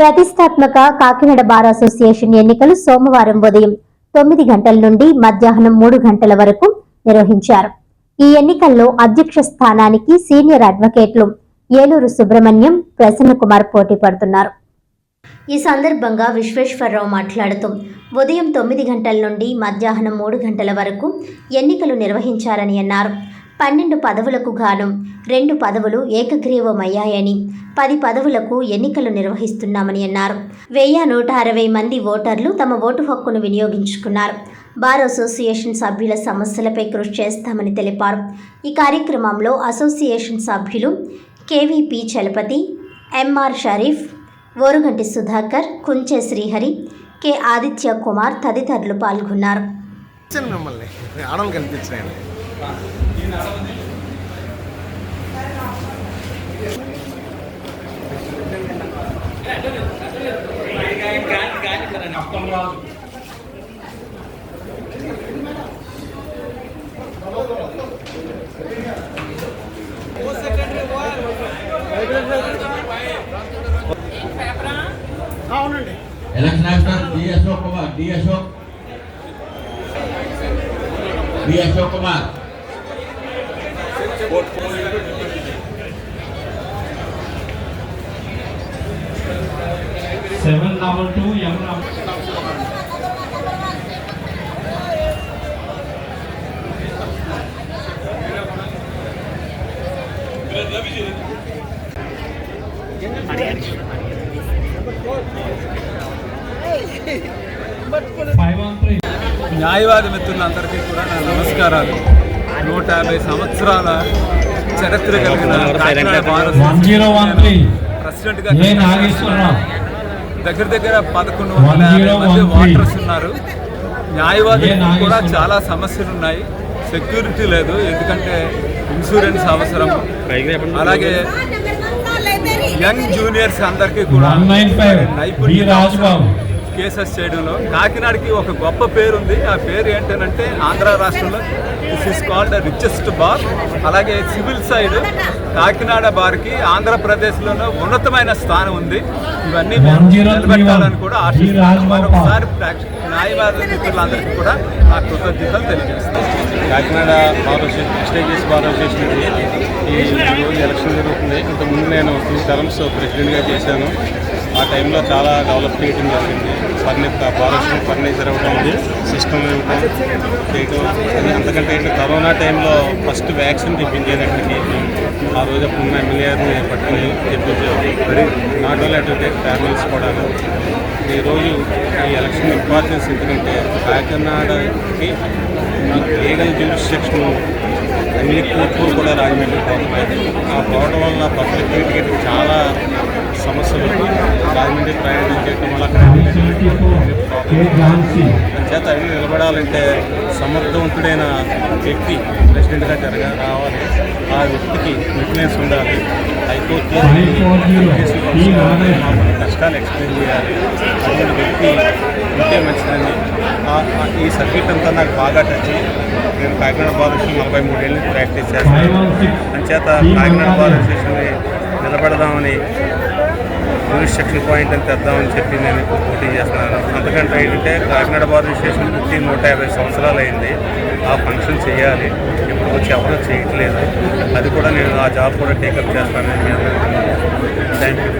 ప్రతిష్టాత్మక Kakinada bar association ఎన్నికలు సోమవారం ఉదయం తొమ్మిది గంటల నుండి మధ్యాహ్నం మూడు గంటల వరకు నిర్వహించారు. ఈ ఎన్నికల్లో అధ్యక్ష స్థానానికి సీనియర్ అడ్వకేట్లు ఏలూరు సుబ్రహ్మణ్యం ప్రసన్న కుమార్ పోటీ పడుతున్నారు. ఈ సందర్భంగా విశ్వేశ్వరరావు మాట్లాడుతూ ఉదయం తొమ్మిది గంటల నుండి మధ్యాహ్నం మూడు గంటల వరకు ఎన్నికలు నిర్వహించారని అన్నారు. పన్నెండు పదవులకు గాను రెండు పదవులు ఏకగ్రీవమయ్యాయని పది పదవులకు ఎన్నికలు నిర్వహిస్తున్నామని అన్నారు. వెయ్యి నూట అరవై మంది ఓటర్లు తమ ఓటు హక్కును వినియోగించుకున్నారు. బార్ అసోసియేషన్ సభ్యుల సమస్యలపై కృషి చేస్తామని తెలిపారు. ఈ కార్యక్రమంలో అసోసియేషన్ సభ్యులు KVP Chalapathi MR Sharif Oruganti Sudhakar Kunche Srihari K Aditya Kumar తదితరులు పాల్గొన్నారు. మిమ్మల్ని కనిపించినాయండి election officer D Ashok Kumar D Ashok D Ashok Kumar seven double two M number. Five one three. న్యాయవాది మిత్రులందరికీ కూడా నా నమస్కారాలు నూట యాభై సంవత్సరాల చరిత్ర కలిగిన. ప్రెసిడెంట్గా. దగ్గర దగ్గర పదకొండు వందల యాభై మంది 1013. ఓటర్స్ ఉన్నారు న్యాయవాది ఏ నాగేశ్వరరావు. కూడా చాలా సమస్యలు ఉన్నాయి సెక్యూరిటీ లేదు ఎందుకంటే ఇన్సూరెన్స్ అవసరం అలాగే యంగ్ జూనియర్స్ అందరికీ కూడా. నైపుణ్యం బి రాజుబాబు. కేసెస్ చేయడంలో కాకినాడకి ఒక గొప్ప పేరు ఉంది ఆ పేరు ఏంటంటే ఆంధ్ర రాష్ట్రంలో this is called richest bar అలాగే సివిల్ సైడ్ కాకినాడ బార్కి ఆంధ్రప్రదేశ్లోనే ఉన్నతమైన స్థానం ఉంది. ఇవన్నీ మేము 1031. నిలబెట్టాలని కూడా రాజగోపాల్. మరొకసారి న్యాయవాద మిత్రులందరికీ కూడా నా కృతజ్ఞతలు తెలియజేస్తాను Kakinada bar association prestigious bar ఈ రోజు ఎలక్షన్ జరుగుతుంది. ఇంతకుముందు నేను టూ టర్మ్స్ ప్రెసిడెంట్గా చేశాను. ఆ టైంలో చాలా డెవలప్ చేయడం జరిగింది. ఫర్నిచర్ ఫారెస్ట్ ఫర్నిచర్ ఇవ్వడం సిస్టమ్ ఇవ్వడం చేయటం అంతకంటే ఏంటి? కరోనా టైంలో ఫస్ట్ వ్యాక్సిన్ తెప్పించాను అక్కడికి ఆ రోజు అప్పుడు ఉన్న ఎమ్మెల్యేని పట్టుకుని తెప్పించాము నాట్ ఓన్లీ అటు ఫ్యామిలీస్ కూడా ఈరోజు ఈ ఎలక్షన్ ఇంపార్టెన్స్ ఎందుకంటే కాకినాడకి లీగల్ జ్యూరిస్డిక్షన్ అన్ని కూర్పులు కూడా రాజమండ్రి పోవడం ఆ పోవడం వల్ల పబ్లిక్ చాలా సమస్యలు రాజమండ్రి ప్రయాణం చేయడం వల్ల. చేత అవి నిలబడాలంటే సమర్థవంతుడైన వ్యక్తి ప్రెసిడెంట్గా జరగ రావాలి ఆ వ్యక్తికి ఇన్ఫ్లుయెన్స్ ఉండాలి హైకోర్టులో కష్టాలు ఎక్స్ప్లెయిన్ చేయాలి అటువంటి వ్యక్తి ఉంటే మంచిదని ఈ సబ్జెక్ట్ అంతా నాకు బాగా టచ్ నేను కాకినాడ బార్ అసోసియేషన్ నలభై మూడేళ్ళు ప్రాక్టీస్ చేస్తాను. అంచేత కాకినాడ బార్ నాగేశ్వరరావు. అసోసియేషన్ని పోలీస్ జ్యూరిస్డిక్షన్ పాయింట్ అని తెద్దామని చెప్పి నేను పోటీ చేస్తున్నాను. అంతకంటే ఏంటంటే కాకినాడ బార్ స్టేషన్ పుట్టి నూట యాభై సంవత్సరాలు అయింది. ఆ ఫంక్షన్ చేయాలి. ఇప్పుడు వచ్చి ఎవరూ చేయట్లేదు. అది కూడా నేను ఆ జాబ్ కూడా టేకప్ చేస్తానని థ్యాంక్ యూ